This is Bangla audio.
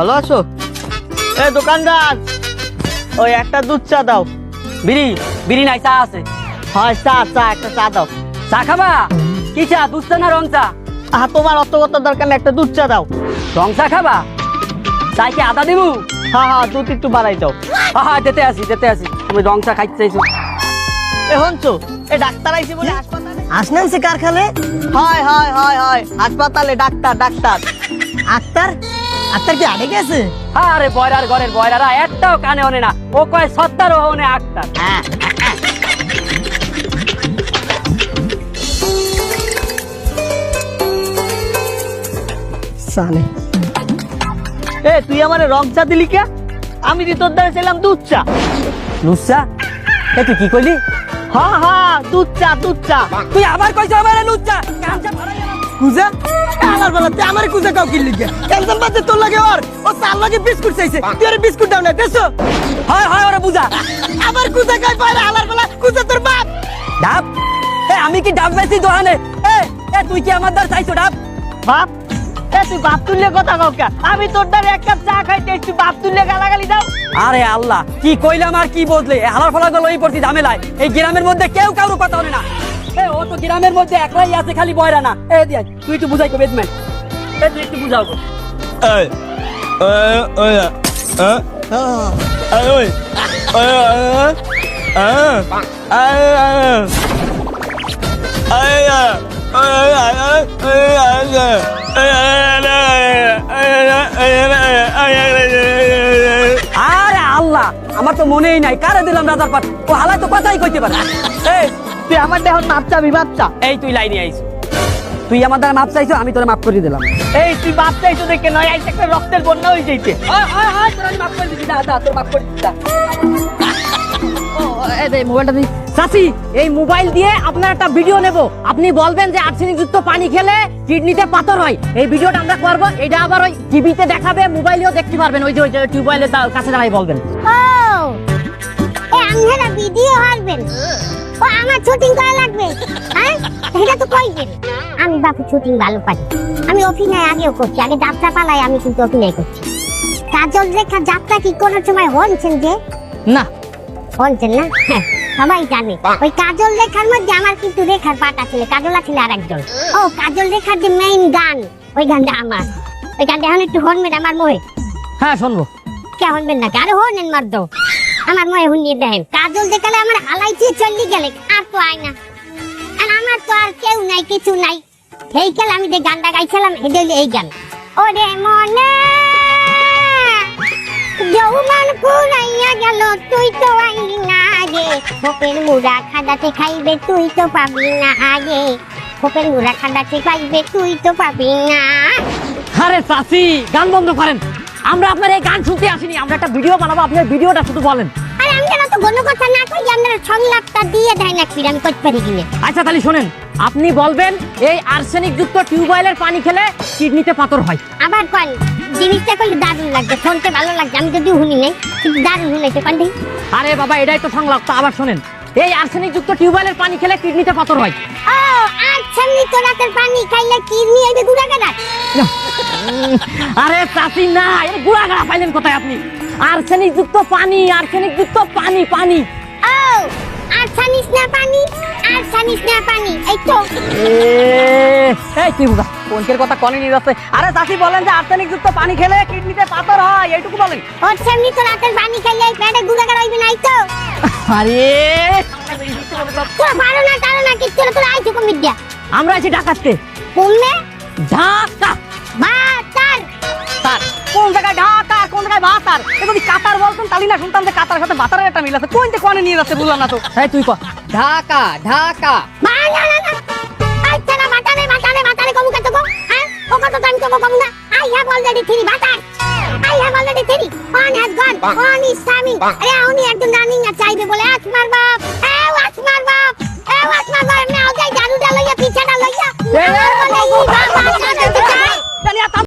ভালো আছো? এ দোকানদার! ওই একটা দুধ চা দাও। বিড়ি বিড়ি নাই চা আছে। হয় চা চা একটা চা দাও। চা খাবা? কি চা? দুধ চা না রং চা? আহ তোমার অত কত দরকার নেই একটা দুধ চা দাও। রং চা খাবা? চাই কি আদা দিবু? হ্যাঁ হ্যাঁ দুধ একটু বাড়াই দাও। হ্যাঁ হ্যাঁ দিতে আসি যেতে আসি। তুমি রং চা খাইতে চাইছো। এ হনছো এ ডাক্তার আইছে বলে হাসপাতালে? আসলেন সে কারখানে হয় হয় হয় হয় হাসপাতালে ডাক্তার ডাক্তার। আক্তার? আক্তার কি আগে গেছে আরে বয়রার ঘরের বয়রারা একটাও কানে ওনে না। ও কয় সত্তার ওহনে আক্তার সানে এ তুই আমারে রং চা দিলি কে? আমি দি তোর দ্বারা ছিলাম দুধ চা। লুচ্চা এ তুই কি কইলি? হ্যাঁ হ্যাঁ দুধ চা দুধ চা। তুই আবার কইছো আমার লুচ্চা কামচা ভাড়া গেল। কুজা আলার বেলা তুই আমার কুজা কাউ কিনলি গে টেনশন বাদে তোর লাগে ওর। ও তার লাগে বিস্কুট চাইছে। তুই আরে বিস্কুট দাও না দেখছ? হয় হয় ওরা বুঝা। আবার কুজা খাই পারে আলার বেলা? কুজা তোর বাপ। ডাব। এ আমি কি ডাব বেশি দোহানে এ এ তুই কি আমার দ্বার চাইছো ডাব? বাপ তুই বাপ তুললে কথা কাউ কে আমি তোর দ্বারা এক কাপ চা খাইতে তুই বাপ তুললে গালাগালি দাও আরে আল্লাহ কি কইলাম আর কি বদলে হালার ফলা গেল এই পড়ছি ঝামেলায় এই গ্রামের মধ্যে কেউ কারও কথা হলে না এ ও তো গ্রামের মধ্যে একলাই আছে খালি বয়রা না এ দিয়া তুই একটু বুঝাই কো বেজমেন্ট এ তুই একটু বুঝাও গো আরে আল্লাহ আমার তো মনেই নাই। কারে দিলাম রাজার পাট ও হালাই তো কথাই কইতে পারে। এই তুই আমার দেহ মাপ চাবি মাপ চা। এই তুই লাইনে আইছো তুই আমার দ্বারা মাপ চাইছো আমি তোরে মাপ করে দিলাম। এই তুই মাপ চাইছো দেখে নয় আইসে একটা রক্তের বন্যা হয়ে যাইতে তোর আমি মাপ করে দিছি দা দা তোর মাপ করে দিছি মোবাইলটা দিই চাচি এই মোবাইল দিয়ে আপনার একটা ভিডিও নেব। আপনি বলবেন যে আর্সেনিক যুক্ত পানি খেলে কিডনিতে পাথর হয়। এই ভিডিওটা আমরা করব। এটা আবার ওই টিভিতে দেখাবে মোবাইলেও দেখতে পারবেন। ওই যে ওই টিউবওয়েলের কাছে দাঁড়াই বলবেন। ও! এ ভিডিও হারবেন ও আমার শুটিং করা লাগবে? হ্যাঁ? এটা তো কইবেন আমি বাপু শুটিং ভালো পারি। আমি অভিনয় আগেও করছি। আগে যাত্রা পালায় আমি কিন্তু অভিনয় করছি। কাজল রেখা যাত্রা কি করার সময় হনছেন যে? না। হনছেন না? সবাই জানে ওই কাজল রেখার মধ্যে আমার কিন্তু রেখার পাট আছে কাজল আছে আর একজন ও কাজল রেখার যে মেইন গান ওই গানটা আমার। ওই গানটা এখন একটু হনবেন আমার মোহে হ্যাঁ শুনব। কে হনবেন না? আরে হনেন মারদ আমার মনে হুনিয়ে দেখেন কাজল দেখালে আমার হালাইতে চল্লি গেলে আর তো আয় না। আর আমার তো আর কেউ নাই কিছু নাই। এই কাল আমি যে গানটা গাইছিলাম এটা এই গান। ওরে মনে যৌবন পুরাইয়া গেল তুই তো আইলি না। খোপের মুড়া খাদাতে খাইবে তুই তো পাবি না আগে। খোপের মুড়া খাদাতে খাইবে তুই তো পাবি না। আরে চাচি গান বন্ধ করেন। আমরা আপনার এই গান শুনতে আসিনি আমরা একটা ভিডিও বানাবো আপনার ভিডিওটা শুধু বলেন। আরে আমি যেন তো কোনো কথা না কই আপনারা সংলাপটা দিয়ে দেয় না ফির আমি করতে পারি কিনে। আচ্ছা তাহলে শোনেন আপনি বলবেন এই আর্সেনিক যুক্ত টিউবওয়েলের পানি খেলে কিডনিতে পাথর হয়। আবার কোন জিনিসটা করলে দারুণ লাগছে শুনতে ভালো লাগছে আমি যদিও শুনি নাই। দারুণ আরে বাবা এটাই তো সংলাপ তো আবার শোনেন। এই আর্সেনিক যুক্ত টিউবওয়েলের পানি খেলে কিডনিতে পাথর হয়। ও তো রাতের পানি খাইলে কিডনি হইবে গুড়া আরে চাচি না এর গুড়া গাড়া পাইলেন কোথায় আপনি? আর্সেনিক যুক্ত পানি আর্সেনিক যুক্ত পানি পানি। ও নিস না পানি নিস না পানি এই তো। এই কি বুঝা কোনকের কথা কনে নিয়ে যাচ্ছে। আরে চাচি বলেন যে আর্সেনিক যুক্ত পানি খেলে কিডনিতে পাথর হয় এইটুকু বলেন। সামনে তো রাতের পানি খাইলে পেটে গুড়া গাড়া হইবে নাই তো। আরে! তোরা পারো না টারো না কিচ্ছু না তোরা আইছো কমিট দিয়া আমরা আছি ডাকাততে কমবে ঢাকা। বা তার কোন জায়গায় ঢাকা কোন জায়গায় ভাতার এ যদি কাতার বলতেন তাহলে না শুনতাম যে কাতার সাথে ভাতারের একটা মিল আছে। কোন যে কোনে নিয়ে যাচ্ছে বুঝলাম না তো। হ্যাঁ তুই ক। ঢাকা ঢাকা। না already three batter I have already three one has gone one is coming আরে উনি একজন রানিং আর চাইবে বলে। আসমার বাপ